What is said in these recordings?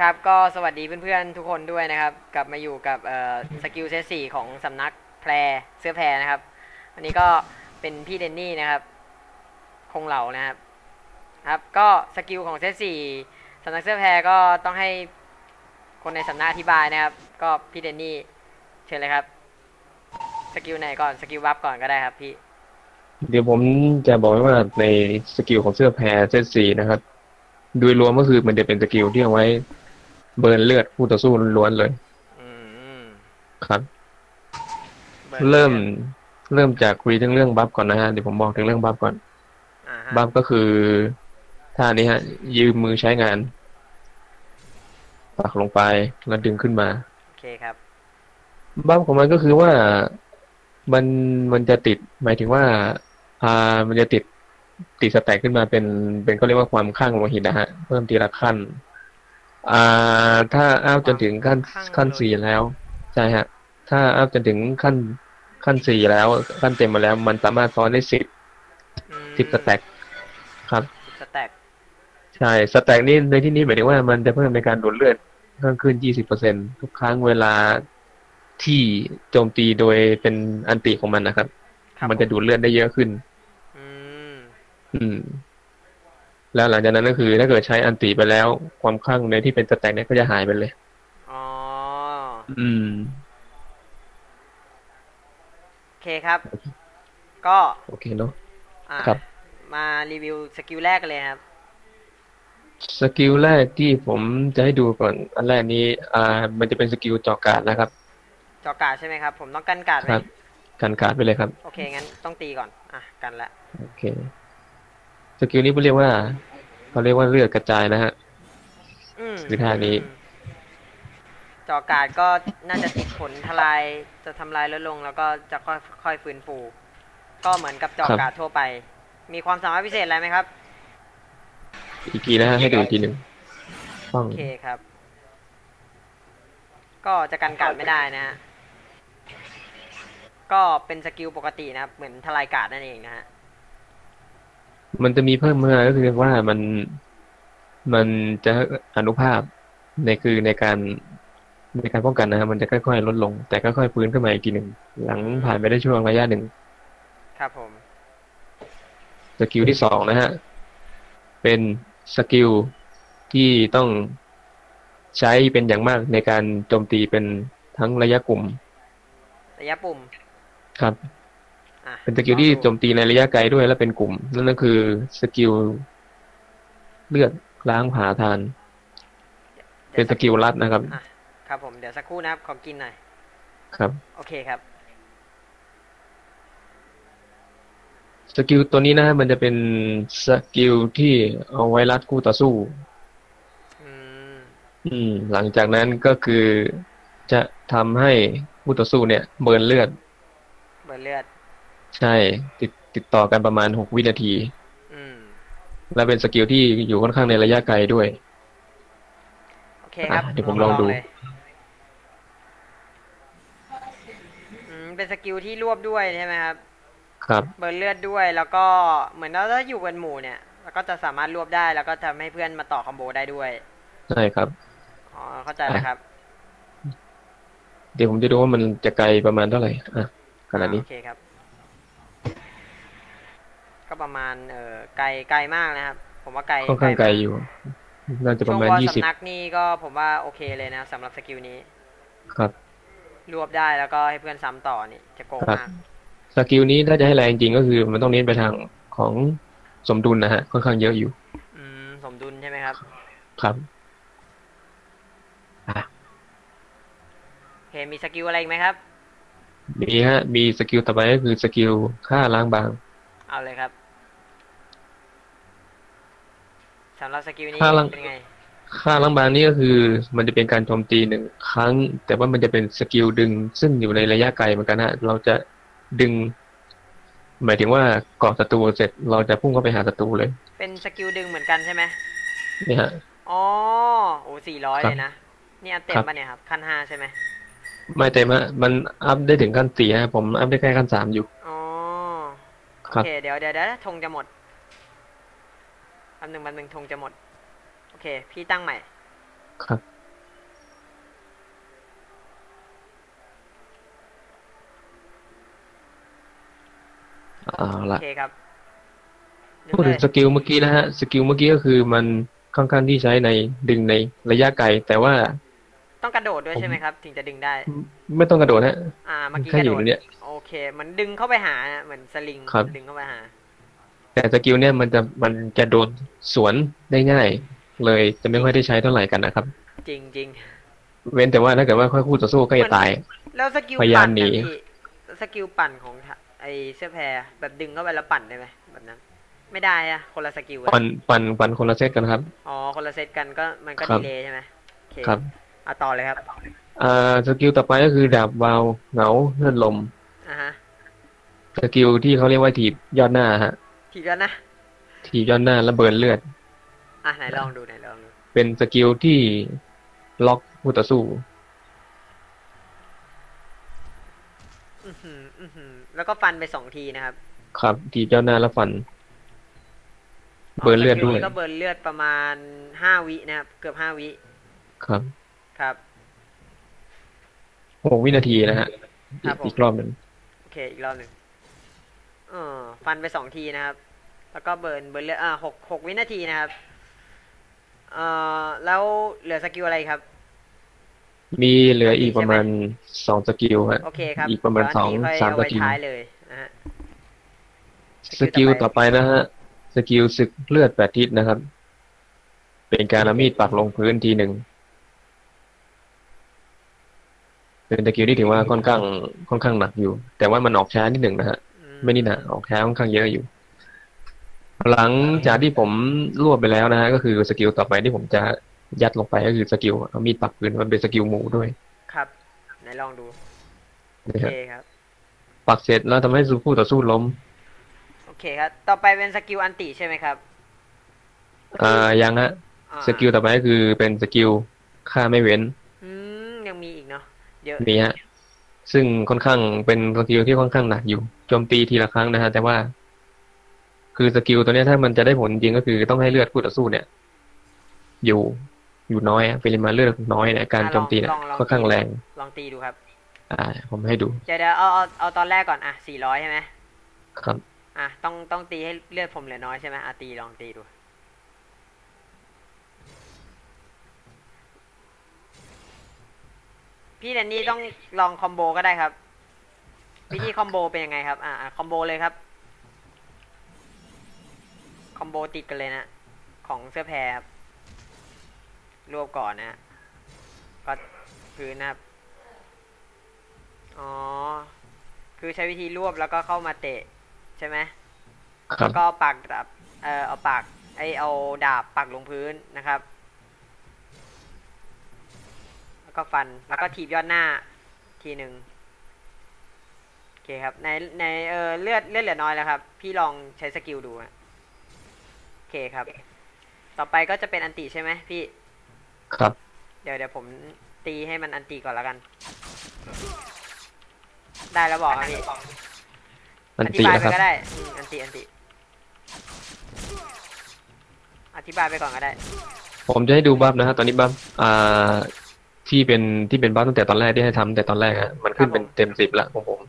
ครับก็สวัสดีเพื่อนๆทุกคนด้วยนะครับ กลับมาอยู่กับสกิลเซตสี่ของสำนักแพรเสื้อแพรนะครับ วันนี้ก็เป็นพี่เดนนี่นะครับ คงเหล่านะครับครับก็สกิลของเซตสี่สำนักเสื้อแพรก็ต้องให้คนในสำนักอธิบายนะครับ ก็พี่เดนนี่เชิญเลยครับสกิลไหนก่อนสกิลวับก่อนก็ได้ครับพี่ เดี๋ยวผมจะบอกว่าในสกิลของเสื้อแพรเซตสี่นะครับโดยรวมก็คือมันจะเป็นสกิลที่เอาไว้ เบิร์นเลือดคู่ต่อสู้ล้วนๆเลยอืมครับบิร์นเริ่มเริ่มจากคุยถึงเรื่องบัฟก่อนนะฮะเดี๋ยวผมบอกถึงเรื่องบัฟก่อนอ่าฮะบัฟก็คือท่านี้ฮะ ยืมมือใช้งานปักลงไปแล้วดึงขึ้นมาโอเคครับบัฟของมันก็คือว่ามันมันจะติด หมายถึงว่าอ่ามันจะติดติดสแต็กขึ้นมาเป็นเป็นก็เรียกว่าความข้างโลหิตนะฮะเพิ่มทีละขั้น อ่า ถ้าอัพจนถึงขั้นข้างขั้นสี่แล้ว ใช่ฮะ ถ้าอัพจนถึงขั้นขั้นสี่แล้ว ขั้นเต็มมาแล้ว มันสามารถซ้อนได้สิบอืมสิบสแต็กครับสิบสแต็กใช่สแต็กนี่ในที่นี้หมายถึงว่ามันจะเพิ่มในการดูดเลือดเพิ่มขึ้น20%ทุกครั้งเวลาที่โจมตีโดยเป็นอันติของมันนะครับครับมันจะดูดเลือดได้เยอะขึ้น อืม อืม แล้วหลังจากนั้นก็คือถ้าเกิดใช้อันติไปแล้ว ความคลั่งในที่เป็นสแต็กเนี่ยก็จะหายไปเลยอ๋ออืมโอเคครับ ก็โอเคเนาะอะครับ มารีวิวสกิลแรกกันเลยครับสกิลแรกที่ผมจะให้ดูก่อน อันแรกนี้ อ่า มันจะเป็นสกิลเจาะการดนะครับ จอกาดใช่ไหมครับ ผมต้องกันการดไหมครับกันการดไปเลยครับ โอเค งั้นต้องตีก่อน อะ กันละ โอเค สกิลนี้เขาเรียกว่าเขาเรียกว่าเลือดกระจายนะฮะอืมคือท่านี้ จอกาดก็น่าจะติดผลทลายจะทำลายลดลง แล้วก็จะค่อยค่อยฟื้นฟู ก็เหมือนกับจอกาดทั่วไป มีความสามารถพิเศษอะไรไหมครับ อีกทีนะฮะให้ดูอีกทีหนึ่งต้องโอเคครับ ก็จะกันการดไม่ได้นะฮะก็เป็นสกิลปกตินะครับ เหมือนทลายการดนั่นเองนะฮะ มันจะมีเพิ่มมาก็คือว่ามันมันจะอนุภาพในคือในการในการป้องกันนะฮะมันจะค่อยๆลดลง แต่ค่อยๆฟื้นขึ้นมาอีกทีหนึ่งหลังผ่านไปได้ช่วงระยะหนึ่งครับผมสกิลที่สองนะฮะเป็นสกิลที่ต้องใช้เป็นอย่างมากในการโจมตีเป็นทั้งระยะกลุ่ม ระยะปุ่มครับอะ เป็นสกิลที่โจมตีในระยะไกลด้วยและเป็นกลุ่ม นั่นก็คือสกิลเลือดล้างผ่าทาน เป็นสกิลลัดนะครับอะครับผมเดี๋ยวสักครู่นะครับขอกินหน่อยครับ โอเคครับ สกิลตัวนี้นะฮะมันจะเป็นสกิลที่เอาไว้รัดคู่ต่อสู้อืมอืมหลังจากนั้นก็คือจะทำให้คู่ต่อสู้เนี่ย เบิร์นเลือด เบิร์นเลือด ใช่ ติดติดต่อกันประมาณหกวินาทีอืมและเป็นสกิลที่อยู่ค่อนข้างในระยะไกลด้วย โอเคครับอะเดี๋ยวผมลองดูเยอืมเป็นสกิลที่รวบด้วยใช่ไหมครับ ครับ เบิร์นเลือดด้วย แล้วก็เหมือนเราถ้าอยู่กันหมู่เนี่ยแล้วก็จะสามารถรวบได้ แล้วก็ทำให้เพื่อนมาต่อคอมโบได้ด้วย ใช่ครับ อ๋อ เข้าใจแล้วครับ เดี๋ยวผมจะดูว่ามันจะไกลประมาณเท่าไหร่ อะขนาดนี้ โอเคครับ ก็ประมาณเอ่อไกลไกลมากนะครับ ผมว่าไกลค่อนข้างไกลมอยู่ น่าจะประมาณช่วงวยี่อสิบสำนักนี่ก็ผมว่าโอเคเลยนะสำหรับสกิลนี้ ครับรวบได้แล้วก็ให้เพื่อนซ้ำต่อนี่จะโกงครับมากสกิลนี้ถ้าจะให้แรงจริงก็คือมันต้องเน้นไปทางของสมดุลนะฮะค่อนข้างเยอะอยู่ อืม สมดุลใช่ไหมครับ ครับอะโอเคมีสกิลอะไรอีกไหมครับ มีฮะ มีสกิลต่อไปก็คือสกิลฆ่าล้างบาง เอาเลยครับ สำหรับสกิลนี้ถ้าลังเป็นไง ค่าล้างบางนี่ก็คือ มันจะเป็นการโจมตีหนึ่งครั้ง แต่ว่ามันจะเป็นสกิลดึง ซึ่งอยู่ในระยะไกลเหมือนกันฮะเราจะดึง หมายถึงว่าเกาะศัตรูเสร็จ เราจะพุ่งเข้าไปหาศัตรูเลย เป็นสกิลดึงเหมือนกันใช่ไหมนี่ฮะอ๋อโอ้สี่ร้อยครับเลยนะนี่อันเต็มครับปะเนี่ยครับขั้นห้าใช่ไหมไม่เต็มฮะมันอัพได้ถึงขั้นสี่ฮะผมอัพได้แค่ขั้นสามอยู่อ๋อครัโอบเคเดี๋ยวเดี๋ยวเดี๋ยวธงจะหมด แป๊บหนึ่งแป๊บหนึ่งทงจะหมด โอเค พี่ตั้งใหม่ ครับ เอาโอละเคครับพูดถึงสกิลเมื่อกี้นะฮะ สกิลเมื่อกี้ก็คือมันค่อนข้างที่ใช้ในดึงในระยะไกล แต่ว่าต้องกระโดดด้วยใช่ไหมครับ ถึงจะดึงได้ ไม่ต้องกระโดดฮะ อ่าเมื่อกี้แค่กระอยู่โดดเนี้ยโอเค เหมือนดึงเข้าไปหาอะเหมือนสลิงดึงเข้าไปหา แต่สกิลเนี่ยมันจะมันจะโดนสวนได้ง่าย เลยจะไม่ค่อยได้ใช้เท่าไหร่กันนะครับ จริงจริงเว้นแต่ว่าถ้าเกิดว่าค่อยคู่ต่อสู้ก็จะตายๆแล้วสกิลพยายามปั่นหนีนะพี่สกิลปั่นของไอเสื้อแพรแบบดึงเข้าไปแล้วปั่นได้ไหมแบบนั้น ไม่ได้อะคนละสกิลอะปันปันปันคนละเซตกันครับอ๋อคนละเซตกันก็มันก็ครัดีบเลยใช่ไหมโอเคครับเอาต่อเลยครับอ่าสกิลต่อไปก็คือดาบวาวเหงาเลื่อนลมอ่าฮะสกิลที่เขาเรียกว่าถีบยอดหน้าฮะ ทีแล้วนะถีบยอดหน้าแล้วเบิร์นเลือด อะไหนลองดูไหนลองดู เป็นสกิลที่ล็อกคู่ต่อสู้อือหืออือหือแล้วก็ฟันไปสองทีนะครับ ครับถีบยอดหน้าแล้วฟัน เบิร์นเลือดด้วยสกิก็เบิร์นเลือดประมาณห้าวินะครับ เกือบห้าวิ ครับ ครับหกวินาทีนะฮะครับผมอีกรอบหนึ่งโอเค อีกรอบหนึ่ง เออฟันไปสองทีนะครับ แล้วก็เบิร์นเบิร์นเลือดอ่าหกหกวินาทีนะครับเอ่อแล้วเหลือสกิลอะไรครับ มีเหลืออีกประมาณสองสกิลฮะโอเคครับอีกประมาณเดี๋ยวนนี้สองค่อยสามเอาไว้สกิลท้ายเลยนะฮะสกิลต่อไปนะฮะสกิลศึกเลือดแปดทิศนะครับ เป็นการเอามีดปักลงพื้นทีหนึ่งเป็นสกิลที่ถือว่าค่อนข้างค่อนข้างหนักอยู่ แต่ว่ามันออกช้านิดหนึ่งนะฮะอื ไม่นิดนะออกช้าค่อนข้างเยอะอยู่ หลังจากที่ผมรวบไปแล้วนะฮะก็คือสกิลต่อไปที่ผมจะยัดลงไปก็คือสกิลเอามีดปักพื้นมันเป็นสกิลหมูด้วย ครับไหนลองดูโอนะเคฮะครับ ปักเสร็จแล้วทำให้สู้คู่ต่อสู้ล้ม โอเคครับ ต่อไปเป็นสกิลอันติใช่ไหมครับอ่ายังฮะอ่าสกิลต่อไปก็คือเป็นสกิลฆ่าไม่เว้น อืมยังมีอีกเนาะเยอะมีฮะ ซึ่งค่อนข้างเป็นสกิลที่ค่อนข้างหนักอยู่โจมตีทีละครั้งนะฮะแต่ว่า คือสกิลตัวเนี้ยถ้ามันจะได้ผลจริงก็คือต้องให้เลือดคู่ต่อสู้เนี่ย อยู่อยู่น้อยอะปริมาณเลือดน้อยเนี่ยการโจมตีเนี่ยค่อนข้างแรง ลองตีดูครับ อ่า ผมให้ดูเดี๋ยวเดี๋ยวเอาเอาเอาตอนแรกก่อนอะสี่ร้อยใช่ไหมครับ อะต้องต้องตีให้เลือดผมเหลือน้อยใช่ไหมอะตีลองตีดู พี่แดนนี่ต้องลองคอมโบก็ได้ครับ วิธีคอมโบเป็นยังไงครับ อ่าคอมโบเลยครับ คอมโบติดกันเลยนะ ของเสื้อแพรครับ รวบก่อนนะฮะก็พื้นนะครับ อ๋อ คือใช้วิธีรวบแล้วก็เข้ามาเตะ ใช่ไหมครัแล้บวก็ปักดาบเอ่อเอาปากไอเอาดาบปักลงพื้นนะครับ แล้วก็ฟัน แล้วก็ถีบยอดหน้าทีหนึ่งโอเคครับ ในในเออเลือดเลือดเหลือน้อยแล้วครับ พี่ลองใช้สกิลดูอะโอเคครับ ต่อไปก็จะเป็นอันติใช่ไหมพี่ ครับ เดี๋ยวเดี๋ยวผมตีให้มันอันติก่อนแล้วกัน ได้แล้วบอกครับพี่อันอธิตีบายนะไปครับก็ได้อืมอันติอันติ อธิบายไปก่อนก็ได้ ผมจะให้ดูบัฟนะฮะตอนนี้บัฟอ่า ที่เป็นที่เป็นบัฟตั้งแต่ตอนแรกที่ให้ทำแต่ตอนแรกฮะมันขึ้นเป็นเต็มสิบละของผม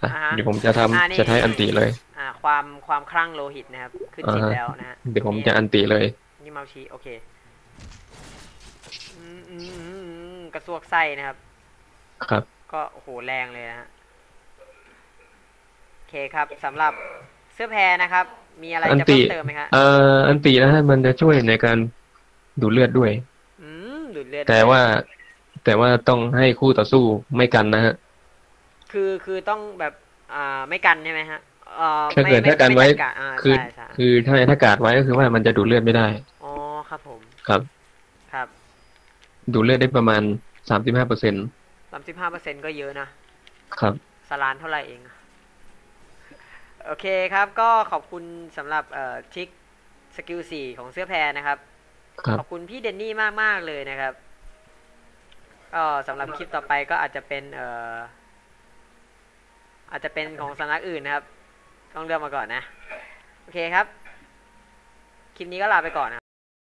อะอ่าฮะเดี๋ยวผมจะทำอ่านี่จะใช้อันติเลย อ่า ความความคลั่งโลหิตนะครับ ขึ้นสิบอ่าฮะแล้วนะฮะเดี๋ยวผมจะอันติเลยนี่เมาชีโอเคอืมอืมอืมอืมกระซวกไส้นะครับ ครับ ก็โอ้โหแรงเลยนะฮะโอเคครับสำหรับเสื้อแพรนะครับ มีอะไรอันจะติเพิ่มเติมไหมครับเอ่ออันตินะฮะมันจะช่วยในการดูดเลือดด้วยอืมดูดเลือดแต่ว่า แต่ว่าต้องให้คู่ต่อสู้ไม่กันนะฮะ คือคือต้องแบบอ่าไม่กันใช่ไหมฮะเอ่อถ้าเกิดไม่ถ้ากันไว้ม่จัดอ่าคือใช่ใช่คือถ้าถ้ากาดไว้ก็คือว่ามันจะดูดเลือดไม่ได้ อ๋อครับผม ครับ ครับ ดูดเลือดได้ประมาณสามสิบห้าเปอร์เซ็นต์สามสิบห้าเปอร์เซ็นก็เยอะนะ ครับสลานเท่าไหร่เอง โอเคครับ ก็ขอบคุณสำหรับเอ่อทริกสกิลสี่ของเสื้อแพรนะครับครับขอบคุณพี่เดนนี่มากมากๆเลยนะครับ ก็สำหรับคลิปต่อไปก็อาจจะเป็นเอ่ออาจจะเป็นของสำนักอื่นนะครับ ต้องเลือกมาก่อนนะ โอเคครับ คลิปนี้ก็ลาไปก่อนนะ